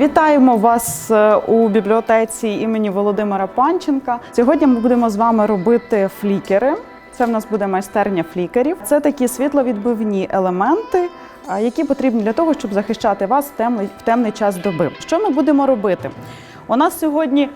Вітаємо вас е, у бібліотеці імені Володимира Панченка. Сьогодні ми будемо з вами робити флікери. Це в нас буде майстерня флікерів. Це такі світловідбивні елементи, які потрібні для того, щоб захищати вас в темний, в темний час доби. Що ми будемо робити? У нас сьогодні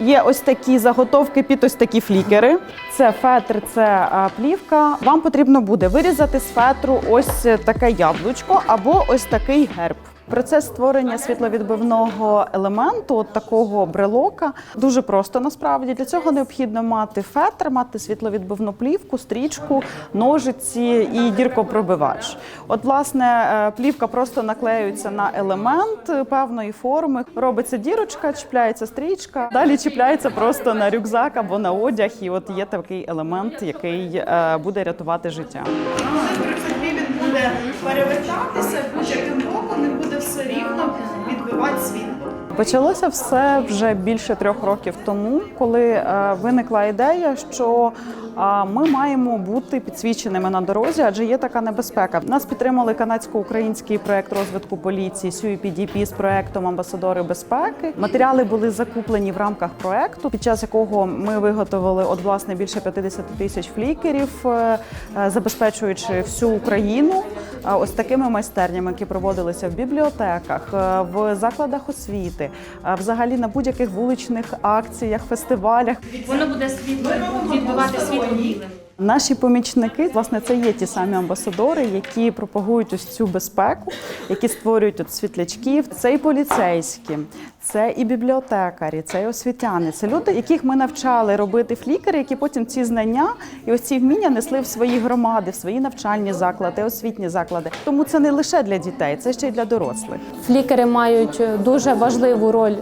Є ось такі заготовки під ось такі флікери. Це фетр, це плівка. Вам потрібно буде вирізати з фетру ось таке яблучко або ось такий герб. Процес створення світловідбивного елементу, от такого брелока, дуже просто насправді. Для цього необхідно мати фетр, мати світловідбивну плівку, стрічку, ножиці і діркопробивач. От, власне, е, плівка просто наклеюється на елемент певної форми. Робиться дірочка, чіпляється стрічка. Далі чіпляється просто на рюкзак або на одяг. І от є такий елемент, який е, буде рятувати життя. Він буде перевертатися все рівно відбивати світло. Почалося все вже більше трьох років тому, коли е, виникла ідея, що е, ми маємо бути підсвіченими на дорозі, адже є така небезпека. Нас підтримали канадсько-український проект розвитку поліції SUPDP з проектом Амбасадори безпеки. Матеріали були закуплені в рамках проекту, під час якого ми виготовили от власне більше 50 тисяч флікерів, е, забезпечуючи всю Україну ось такими майстернями, які проводилися в бібліотеках, е, в закладах освіти, е, взагалі на будь-яких вуличних акціях, фестивалях. Воно буде світло відбувати світло. Наші помічники, власне, це є ті самі амбасадори, які пропагують ось цю безпеку, які створюють от світлячків. Це і поліцейські, це і бібліотекарі, це і освітяни. Це люди, яких ми навчали робити флікери, які потім ці знання і ось ці вміння несли в свої громади, в свої навчальні заклади, освітні заклади. Тому це не лише для дітей, це ще й для дорослих. Флікери мають дуже важливу роль,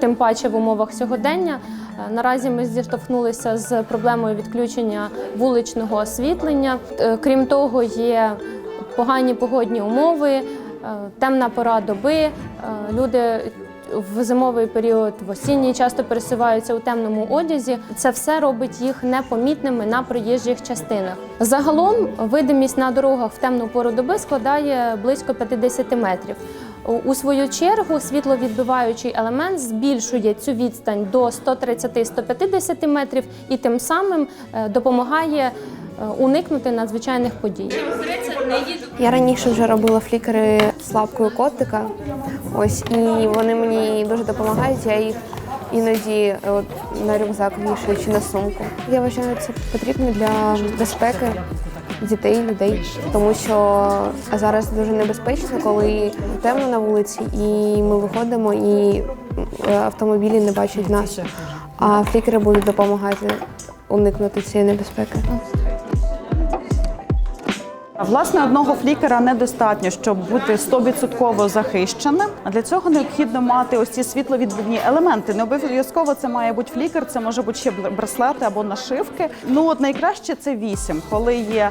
тим паче в умовах сьогодення. Е, Наразі ми зіштовхнулися з проблемою відключення вуличного освітлення. Е, Крім того, є погані погодні умови, е, темна пора доби. Люди в зимовий період, в осінній часто пересуваються у темному одязі. Це все робить їх непомітними на проїжджих частинах. Загалом видимість на дорогах в темну пору доби складає близько 50 метрів. У- свою чергу світловідбиваючий елемент збільшує цю відстань до 130-150 метрів і тим самим е, допомагає е, уникнути надзвичайних подій. Я раніше вже робила флікери з лапкою котика. Ось і вони мені дуже допомагають. Я їх іноді е, от, на рюкзак вішаю чи на сумку. Я вважаю, це потрібно для безпеки дітей, людей, тому що зараз дуже небезпечно, коли темно на вулиці, і ми виходимо, і е, автомобілі не бачать нас. А флікери будуть допомагати уникнути цієї небезпеки. Власне, одного флікера недостатньо, щоб бути 100% захищеним. А для цього необхідно мати ось ці світловідбивні елементи. Не обов'язково це має бути флікер, це може бути ще бр- браслети або нашивки. Ну от найкраще це вісім, коли є е,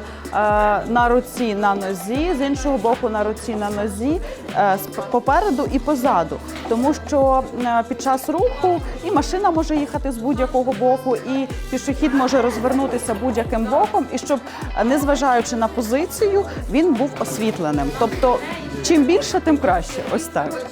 на руці на нозі, з іншого боку на руці на нозі, е, попереду і позаду. Тому що е, під час руху і машина може їхати з будь-якого боку, і пішохід може розвернутися будь-яким боком, і щоб, е, незважаючи на позицію, він був освітленим. Тобто, чим більше, тим краще. Ось так.